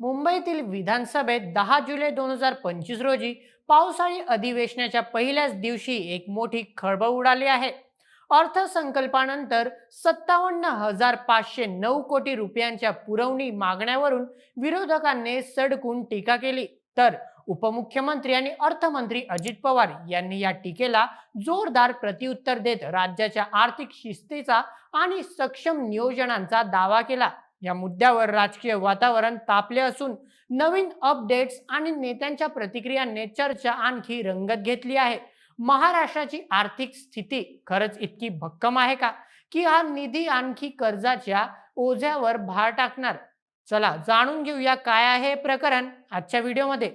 मुंबईतील विधानसभेत दहा जुलै दोन हजार पंचवीस रोजी पावसाळी अधिवेशनाच्या पहिल्याच दिवशी एक मोठी खळबळ उडाली आहे. अर्थसंकल्पानंतर सत्तावन्न हजार पाचशे नऊ कोटी रुपयांच्या पुरवणी मागण्यावरून विरोधकांनी सडकून टीका केली. तर उपमुख्यमंत्री आणि अर्थमंत्री अजित पवार यांनी या टीकेला जोरदार प्रत्युत्तर देत राज्याच्या आर्थिक शिस्तीचा आणि सक्षम नियोजनांचा दावा केला. या मुद्द्यावर राजकीय वातावरण तापले असून नवीन अपडेट्स आणि नेत्यांच्या प्रतिक्रियांनी चर्चा आणखी रंगत घेतली आहे. महाराष्ट्राची आर्थिक स्थिती खरंच इतकी भक्कम आहे का? की हा निधी आणखी कर्जाच्या ओझ्यावर भार टाकणार? चला जाणून घेऊया काय आहे हे प्रकरण आजच्या व्हिडिओमध्ये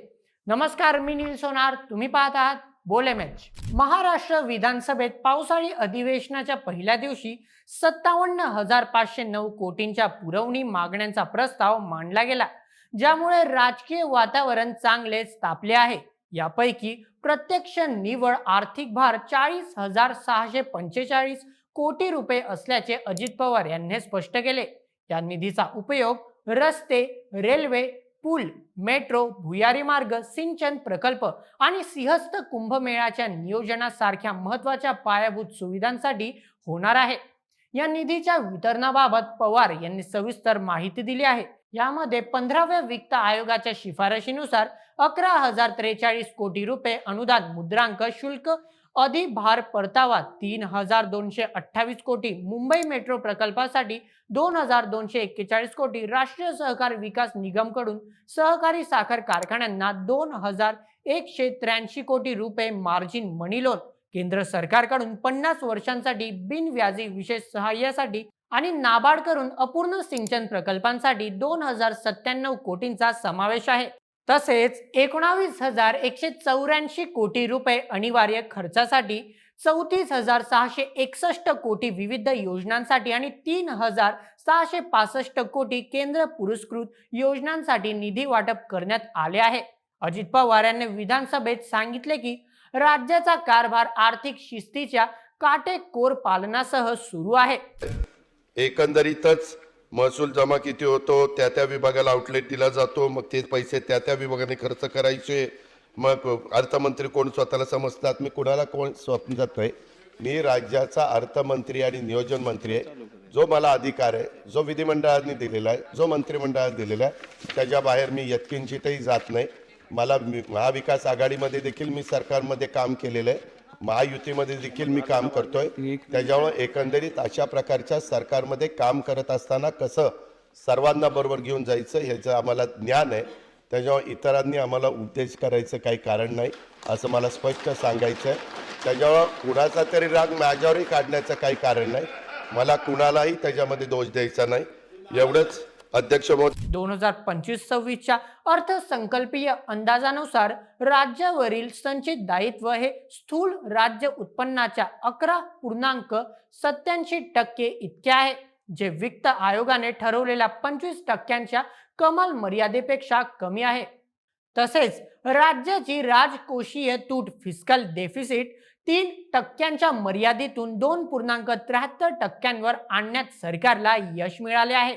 नमस्कार मी नील सोनार. तुम्ही पाहत आहात बोले मॅच महाराष्ट्र विधानसभेत पावसाळी अधिवेशनाच्या पहिल्या दिवशी सत्तावन्न हजार पाचशे नऊ कोटींच्या पुरवणी मागण्यांचा प्रस्ताव मांडला गेला ज्यामुळे राजकीय वातावरण चांगलेच तापले आहे. यापैकी प्रत्यक्ष निवड आर्थिक भार चाळीस हजार सहाशे पंचेचाळीस कोटी रुपये असल्याचे अजित पवार यांनी स्पष्ट केले. या निधीचा उपयोग रस्ते रेल्वे पूल मेट्रो भुयारी मार्ग सिंचन प्रकल्प आणि सिंहस्थ कुंभमेळाच्या नियोजनासारख्या महत्त्वाच्या पायाभूत सुविधांसाठी होणार आहे. या निधीच्या वितरणाबाबत पवार यांनी सविस्तर माहिती दिली आहे. यामध्ये पंधराव्या वित्त आयोगाच्या शिफारशीनुसार अकरा हजार त्रेचाळीस कोटी रुपये अनुदान मुद्रांक शुल्क अधिभार परतावा तीन हजार दोनशे अठ्ठावीस कोटी. मुंबई मेट्रो प्रकल्पासाठी दोन हजार दोनशे एक्केचाळीस कोटी. राष्ट्रीय सहकार विकास निगमकडून सहकारी साखर कारखान्यांना दोन हजार एकशे त्र्याऐंशी कोटी रुपये मार्जिन मनी लोन केंद्र सरकारकडून पन्नास वर्षांसाठी बिनव्याजी विशेष सहाय्यासाठी आणि नाबार्डकडून अपूर्ण सिंचन प्रकल्पांसाठी दोन हजार सत्त्याण्णव कोटींचा समावेश आहे. तसेच एकोणावीस हजार एकशे चौऱ्याऐंशी कोटी रुपये अनिवार्य खर्चासाठी चौतीस हजार सहाशे एकसष्ट कोटी विविध योजनांसाठी आणि तीन हजार सहाशे पासष्ट कोटी केंद्र पुरस्कृत योजनांसाठी निधी वाटप करण्यात आले आहे. अजित पवार यांनी विधानसभेत सांगितले की राज्याचा कारभार आर्थिक शिस्तीच्या काटेकोर पालनासह सुरू आहे. एकंदरीतच महसूल जमा किती होतो त्या त्या विभागाला आउटलेट दिला जातो मग ते पैसे त्या त्या विभागाने खर्च करायचे. मग अर्थमंत्री कोण स्वतःला समजतात मी कुणाला कोण स्वप्न आहे मी राज्याचा अर्थमंत्री आणि नियोजन मंत्री आहे. जो मला अधिकार आहे जो विधिमंडळाने दिलेला आहे जो मंत्रिमंडळात दिलेला आहे त्याच्या बाहेर मी यत्किंचितही जात नाही. मला महाविकास आघाडीमध्ये देखील मी सरकारमध्ये काम केलेलं आहे. महायुतीमध्ये देखील मी काम करतोय. त्याच्यामुळे एकंदरीत अशा प्रकारच्या सरकारमध्ये काम करत असताना कसं सर्वांना बरोबर घेऊन जायचं ह्याचं आम्हाला ज्ञान आहे. त्याच्यामुळे इतरांनी आम्हाला उद्देश करायचं काही कारण नाही असं मला स्पष्ट सांगायचं आहे. त्याच्यामुळं कुणाचा तरी राग माझ्यावरही काढण्याचं काही कारण नाही. मला कुणालाही त्याच्यामध्ये दोष द्यायचा नाही. एवढंच अध्यक्ष दोन हजार पंचवीस सव्वीसच्या अर्थसंकल्पीय अंदाजानुसार राज्यावरील संचित दायित्व हे स्थूल राज्य उत्पन्नाच्या अकरा पूर्णांक सत्याऐंशी टक्के इतके आहे जे वित्त आयोगाने ठरवलेल्या पंचवीस टक्क्यांच्या कमाल मर्यादेपेक्षा कमी आहे. तसेच राज्याची राजकोषीय तूट फिस्कल डेफिसिट तीन टक्क्यांच्या मर्यादेतून दोन पूर्णांक त्र्याहत्तर टक्क्यांवर आणण्यात सरकारला यश मिळाले आहे.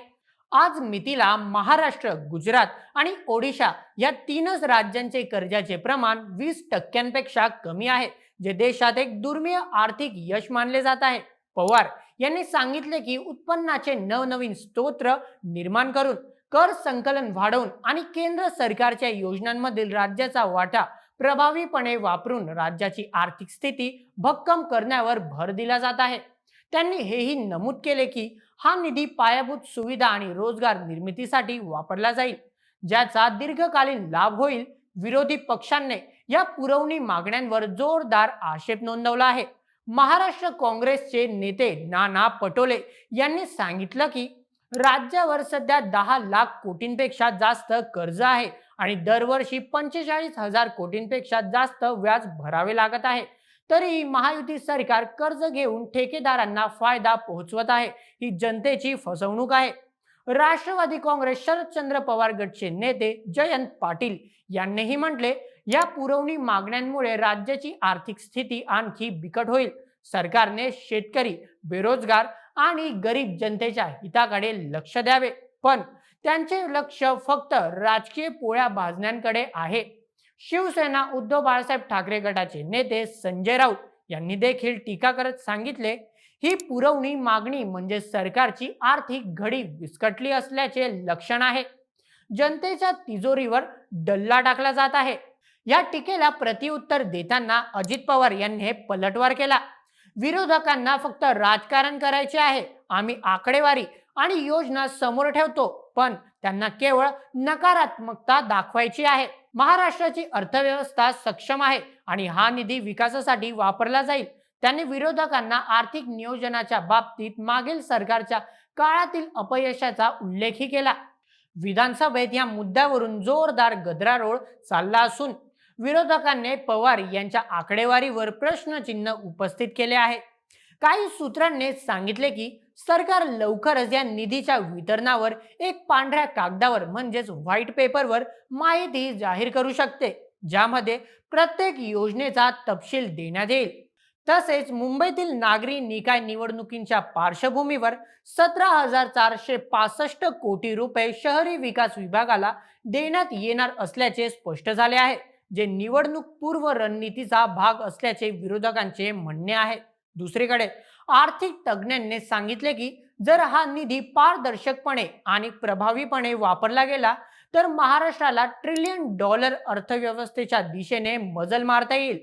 आज मितीला महाराष्ट्र गुजरात आणि ओडिशा या तीनच राज्यांचे कर्जाचे प्रमाण वीस टक्क्यांपेक्षा कमी आहे जे देशात एक दुर्मिळ आर्थिक यश मानले जात आहे. पवार यांनी सांगितले की उत्पन्नाचे नवनवीन स्तोत्र निर्माण करून कर संकलन वाढवून आणि केंद्र सरकारच्या योजनांमधील राज्याचा वाटा प्रभावीपणे वापरून राज्याची आर्थिक स्थिती भक्कम करण्यावर भर दिला जात आहे. त्यांनी हेही नमूद केले की हा निधी पायाभूत सुविधा आणि रोजगार निर्मितीसाठी वापरला जाईल ज्याचा दीर्घकालीन लाभ होईल. विरोधी पक्षांनी या पुरवणी मागण्यांवर जोरदार आक्षेप नोंदवला आहे. महाराष्ट्र काँग्रेसचे नेते नाना पटोले यांनी सांगितलं की राज्यावर सध्या दहा लाख कोटींपेक्षा जास्त कर्ज आहे आणि दरवर्षी पंचेचाळीस हजार कोटींपेक्षा जास्त व्याज भरावे लागत आहे. तरीही महायुती सरकार कर्ज घेऊन ठेकेदारांना फायदा पोहोचवत आहे. ही जनतेची फसवणूक आहे. राष्ट्रवादी काँग्रेस शरदचंद्र पवार गटचे नेते जयंत पाटील यांनीही म्हटले या पुरवणी मागण्यांमुळे राज्याची आर्थिक स्थिती आणखी बिकट होईल. सरकारने शेतकरी बेरोजगार आणि गरीब जनतेच्या हिताकडे लक्ष द्यावे. पण त्यांचे लक्ष फक्त राजकीय पोळ्या भाजण्यांकडे आहे. शिवसेना उद्धव बाळासाहेब ठाकरे गटाचे नेते संजय राऊत यांनी देखील टीका करत सांगितले ही पुरवणी मागणी म्हणजे सरकारची आर्थिक घडी विस्कटली असल्याचे लक्षण आहे. जनतेच्या तिजोरीवर डल्ला टाकला जात आहे. या टीकेला प्रतिउत्तर देताना अजित पवार यांनी पलटवार केला. विरोधकांना फक्त राजकारण करायचे आहे. आम्ही आकडेवारी आणि योजना समोर ठेवतो. पण त्यांना केवळ नकारात्मकता दाखवायची आहे. महाराष्ट्राची अर्थव्यवस्था सक्षम आहे आणि हा निधी विकासासाठी वापरला जाईल. त्यांनी विरोधकांना आर्थिक नियोजनाच्या बाबतीत मागील सरकारच्या काळातील अपयशाचा उल्लेखही केला. विधानसभेत या मुद्द्यावरून जोरदार गदरारोळ चालला असून विरोधकांनी पवार यांच्या आकडेवारीवर प्रश्नचिन्ह उपस्थित केले आहे. काही सूत्रांनी सांगितले की सरकार लवकरच या निधीच्या वितरणावर एक पांढऱ्या कागदावर म्हणजेच व्हाईट पेपरवर माहिती जाहीर करू शकते ज्यामध्ये प्रत्येक योजनेचा तपशील देण्यात येईल. तसेच मुंबईतील नागरी निकाय निवडणुकींच्या पार्श्वभूमीवर सतरा हजार चारशे पासष्ट कोटी रुपये शहरी विकास विभागाला देण्यात येणार असल्याचे स्पष्ट झाले आहे जे निवडणूक पूर्व रणनीतीचा भाग असल्याचे विरोधकांचे म्हणणे आहे. दुसरीकडे आर्थिक तज्ज्ञांनी सांगितले की जर हा निधी पारदर्शकपणे आणि प्रभावीपणे वापरला गेला तर महाराष्ट्राला ट्रिलियन डॉलर अर्थव्यवस्थेच्या दिशेने मजल मारता येईल.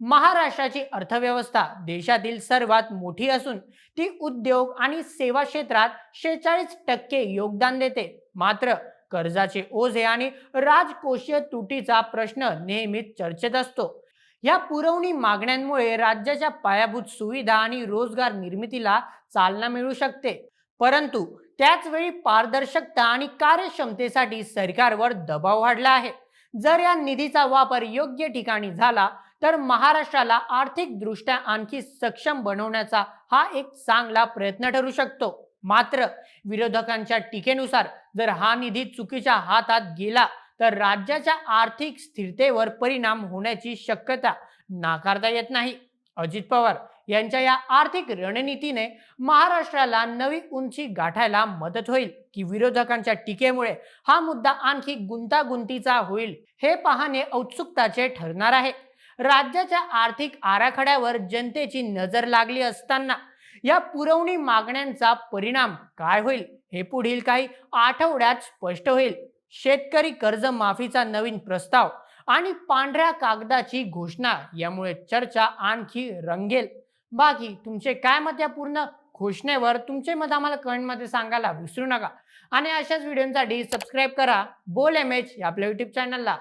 महाराष्ट्राची अर्थव्यवस्था देशातील सर्वात मोठी असून ती उद्योग आणि सेवा क्षेत्रात शेहेचाळीस टक्के योगदान देते. मात्र कर्जाचे ओझे आणि राजकोषीय तुटीचा प्रश्न नेहमीच चर्चेत असतो. या पुरवणी मागण्यांमुळे राज्याच्या पायाभूत सुविधा आणि रोजगार निर्मितीला चालना मिळू शकते. परंतु त्याचवेळी पारदर्शकता आणि कार्यक्षमतेसाठी सरकारवर दबाव वाढला आहे. जर या निधीचा वापर योग्य ठिकाणी झाला तर महाराष्ट्राला आर्थिकदृष्ट्या आणखी सक्षम बनवण्याचा हा एक चांगला प्रयत्न ठरू शकतो. मात्र विरोधकांच्या टीकेनुसार जर हा निधी चुकीच्या हातात गेला तर राज्याच्या आर्थिक स्थिरतेवर परिणाम होण्याची शक्यता नाकारता येत नाही. अजित पवार यांच्या या आर्थिक रणनीतीने महाराष्ट्राला नवी उंची गाठायला मदत होईल की विरोधकांच्या टीकेमुळे हा मुद्दा आणखी गुंतागुंतीचा होईल हे पाहणे औत्सुकताचे ठरणार आहे. राज्याच्या आर्थिक आराखड्यावर जनतेची नजर लागली असताना या पुरवणी मागण्यांचा परिणाम काय होईल हे पुढील काही आठवड्यात स्पष्ट होईल. शेतकरी कर्ज माफीचा नवीन प्रस्ताव आणि पांढऱ्या कागदाची घोषणा यामुळे चर्चा आणखी रंगेल. बाकी तुमचे काय मत या पूर्ण घोषणेवर तुमचे मत आम्हाला कमेंटमध्ये सांगायला विसरू नका. आणि अशाच व्हिडिओसाठी सबस्क्राईब करा. बोल एम एच या आपल्या युट्यूब चॅनलला